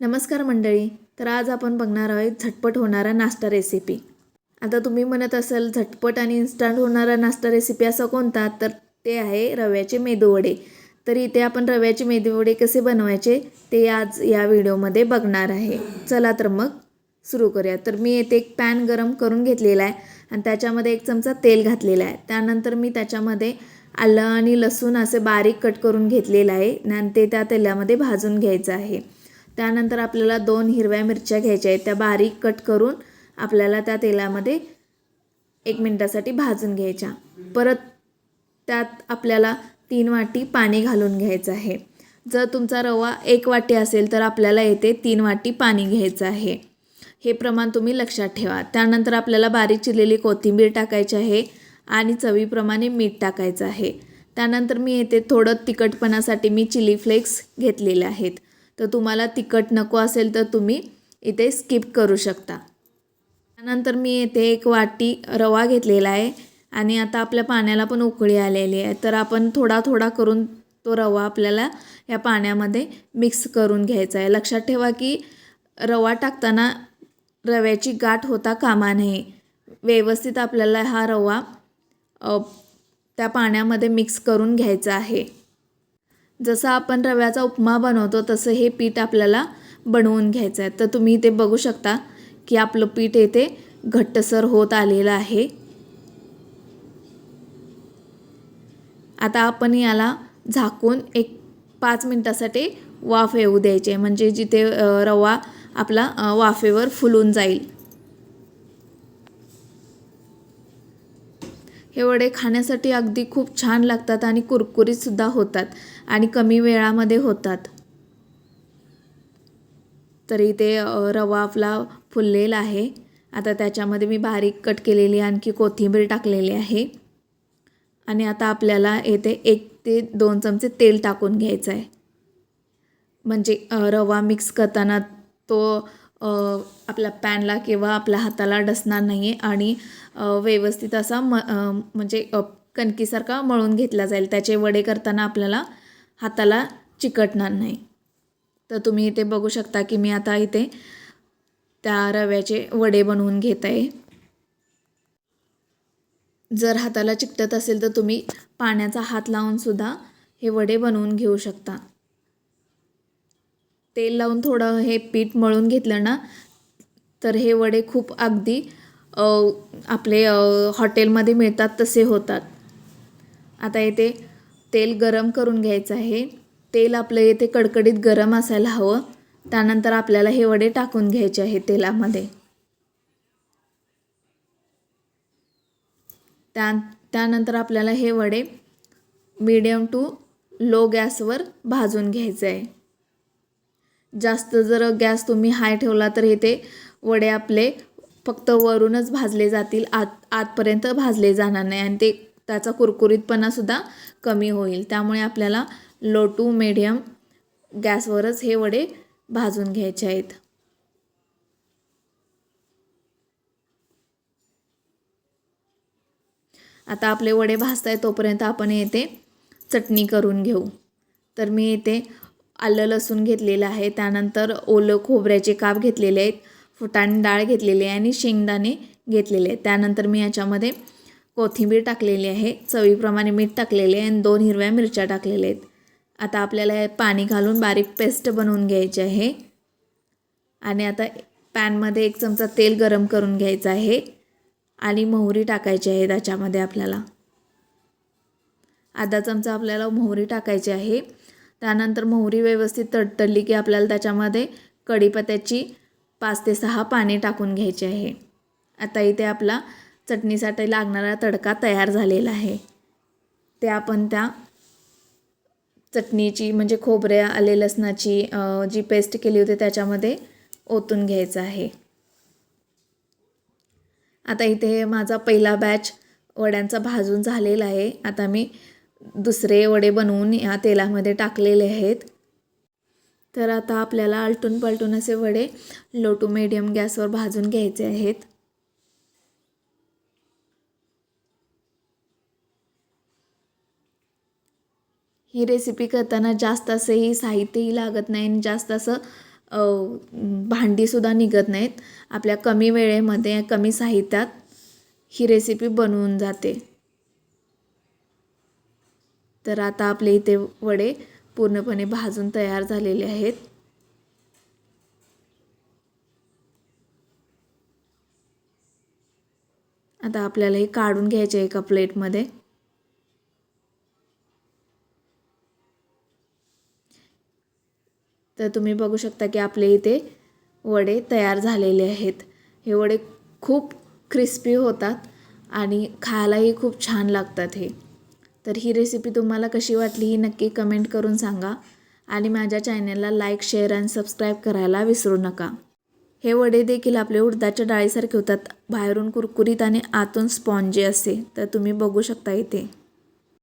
नमस्कार मंडळी तर आज आपण बघणार आहोत झटपट होणारा नाश्ता रेसिपी आता तुम्ही म्हणत असाल झटपट आणि इन्स्टंट होणारा नाश्ता रेसिपी असा कोणता? तर ते आहे रव्याचे मेदूवडे तर इथे आपण रव्याचे मेदूवडे कसे बनवायचे ते आज या व्हिडिओमध्ये बघणार आहे. चला तर मग सुरू करूया तर मी येथे एक पॅन गरम करून घेतलेला आहे आणि त्याच्यामध्ये एक चमचा तेल घातलेला आहे. त्यानंतर मी त्याच्यामध्ये आलं आणि लसूण असे बारीक कट करून घेतलेलं आहे आणि ते त्या तेलामध्ये भाजून घ्यायचं आहे. त्यानंतर आपल्याला दोन हिरव्या मिरच्या घ्यायच्या आहेत. त्या बारीक कट करून आपल्याला त्या तेलामध्ये एक मिनटासाठी भाजून घ्यायच्या. परत त्यात आपल्याला तीन वाटी पाणी घालून घ्यायचं आहे. जर तुमचा रवा एक वाटी असेल तर आपल्याला येथे तीन वाटी पाणी घ्यायचं आहे. हे प्रमाण तुम्ही लक्षात ठेवा. त्यानंतर आपल्याला बारीक चिरलेली कोथिंबीर टाकायची आहे आणि चवीप्रमाणे मीठ टाकायचं आहे. त्यानंतर मी येथे थोडं तिखटपणासाठी मी चिली फ्लेक्स घेतलेले आहेत. तर तुम्हाला तिखट नको असेल तर तुम्ही इथे स्किप करू शकता. त्यानंतर मी इथे एक वाटी रवा घेतलेला आहे आणि आता आपल्या पाण्याला पण उकळी आलेली आहे. तर आपण थोडा थोडा करून तो रवा आपल्याला या पाण्यामध्ये मिक्स करून घ्यायचा आहे. लक्षात ठेवा की रवा टाकताना रव्याची गाठ होता कामा नये. व्यवस्थित आपल्याला हा रवा त्या पाण्यामध्ये मिक्स करून घ्यायचा आहे. जसं आपण रव्याचा उपमा बनवतो तसं हे पीठ आपल्याला बनवून घ्यायचं आहे. तर तुम्ही इथे बघू शकता की आपलं पीठ येथे घट्टसर होत आलेलं आहे. आता आपण याला झाकून एक पाच मिनटासाठी वाफ येऊ द्यायचे म्हणजे जिथे रवा आपला वाफेवर फुलून जाईल. हे वडे खाण्यासाठी अगदी खूप छान लागतात आणि कुरकुरीतसुद्धा होतात आणि कमी वेळामध्ये होतात. तरी ते रवा आपला फुललेला आहे. आता त्याच्यामध्ये मी बारीक कट केलेली आणखी कोथिंबीर टाकलेली आहे. आणि आता आपल्याला येथे एक ते दोन चमचे तेल टाकून घ्यायचं आहे म्हणजे रवा मिक्स करताना तो आपल्या पॅनला किंवा आपल्या हाताला डसणार नाही आहे आणि व्यवस्थित असा म म्हणजे कणकीसारखा मळून घेतला जाईल. त्याचे वडे करताना आपल्याला हाताला चिकटणार नाही. तर तुम्ही इथे बघू शकता की मी आता इथे त्या रव्याचे वडे बनवून घेत आहे. जर हाताला चिकटत असेल तर तुम्ही पाण्याचा हात लावूनसुद्धा हे वडे बनवून घेऊ शकता. तेल लावून थोडं हे पीठ मळून घेतलं ना तर हे वडे खूप अगदी आपले हॉटेलमध्ये मिळतात तसे होतात. आता येथे तेल गरम करून घ्यायचं आहे. तेल आपलं येथे कडकडीत गरम असायला हवं. त्यानंतर आपल्याला हे वडे टाकून घ्यायचे आहे तेलामध्ये. त्या त्यानंतर आपल्याला हे वडे मीडियम टू लो गॅसवर भाजून घ्यायचं आहे. जास्त जर गॅस तुम्ही हाय ठेवला तर इथे वडे आपले फक्त वरूनच भाजले जातील आत आतपर्यंत भाजले जाणार नाही आणि ते त्याचा कुरकुरीतपणासुद्धा कमी होईल. त्यामुळे आपल्याला लो टू मिडियम गॅसवरच हे वडे भाजून घ्यायचे आहेत. आता आपले वडे भाजताय तोपर्यंत आपण येते चटणी करून घेऊ. तर मी येते आलं लसूण घेतलेलं आहे. त्यानंतर ओलं खोबऱ्याचे काप घेतलेले आहेत. फुटाणे डाळ घेतलेली आहे आणि शेंगदाणे घेतलेले आहेत. त्यानंतर मी याच्यामध्ये कोथिंबीर टाकलेली आहे. चवीप्रमाणे मीठ टाकलेले आहे आणि दोन हिरव्या मिरच्या टाकलेल्या आहेत. आता आपल्याला पाणी घालून बारीक पेस्ट बनवून घ्यायची आहे. आणि आता पॅनमध्ये एक चमचा तेल गरम करून घ्यायचं आहे. आणि मोहरी टाकायची आहे त्याच्यामध्ये आपल्याला. अर्धा चमचा आपल्याला मोहरी टाकायची आहे. त्यानंतर मोहरी व्यवस्थित तडतडली की आपल्याला त्याच्यामध्ये कढीपत्त्याची पाच ते सहा पाने टाकून घ्यायचे आहे. आता इथे आपला चटणीसाठी लागणारा तडका तयार झालेला आहे. ते आपण त्या चटणीची म्हणजे खोबऱ्या आले लसणाची जी पेस्ट केली होती त्याच्यामध्ये ओतून घ्यायचं आहे. आता इथे माझा पहिला बॅच वड्यांचा भाजून झालेला आहे. आता मी दुसरे वडे बनवून या तेलामध्ये टाकलेले आहेत. तर आता आपल्याला आलटून पलटून असे वडे लो टू मिडियम गॅसवर भाजून घ्यायचे आहेत. ही रेसिपी करताना जास्त असंही साहित्यही लागत नाही आणि जास्त असं भांडीसुद्धा निघत नाहीत. आपल्या कमी वेळेमध्ये कमी साहित्यात ही रेसिपी बनवून जाते. तर आता आपले इथे वडे पूर्णपणे भाजून तयार झालेले आहेत. आता आपल्याला हे काढून घ्यायचे एका प्लेटमध्ये. तर तुम्ही बघू शकता की आपले इथे वडे तयार झालेले आहेत. हे वडे खूप क्रिस्पी होतात आणि खायलाही खूप छान लागतात हे. तर ही रेसिपी तुम्हाला कशी वाटली ही नक्की कमेंट करून सांगा. आणि माझ्या चॅनलला लाईक शेअर आणि सबस्क्राईब करायला विसरू नका. हे वडे देखील आपले उडदाच्या डाळीसारखे होतात. बाहेरून कुरकुरीत आणि आतून स्पॉन्जी असे. तर तुम्ही बघू शकता इथे.